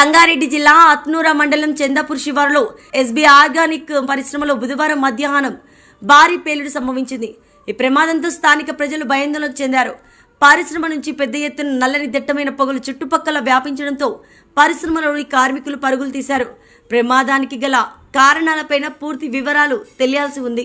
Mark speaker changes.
Speaker 1: సంగారెడ్డి జిల్లా అత్నూర మండలం చందాపూర్ శివారులో ఎస్బీ ఆర్గానిక్ పరిశ్రమలో బుధవారం మధ్యాహ్నం భారీ పేలుడు సంభవించింది. ఈ ప్రమాదంతో స్థానిక ప్రజలు భయాందోళనకు చెందారు. పరిశ్రమ నుంచి పెద్ద ఎత్తున నల్లని దట్టమైన పొగలు చుట్టుపక్కల వ్యాపించడంతో పరిశ్రమలోని కార్మికులు పరుగులు తీశారు. ప్రమాదానికి గల కారణాలపైన పూర్తి వివరాలు తెలియాల్సి ఉంది.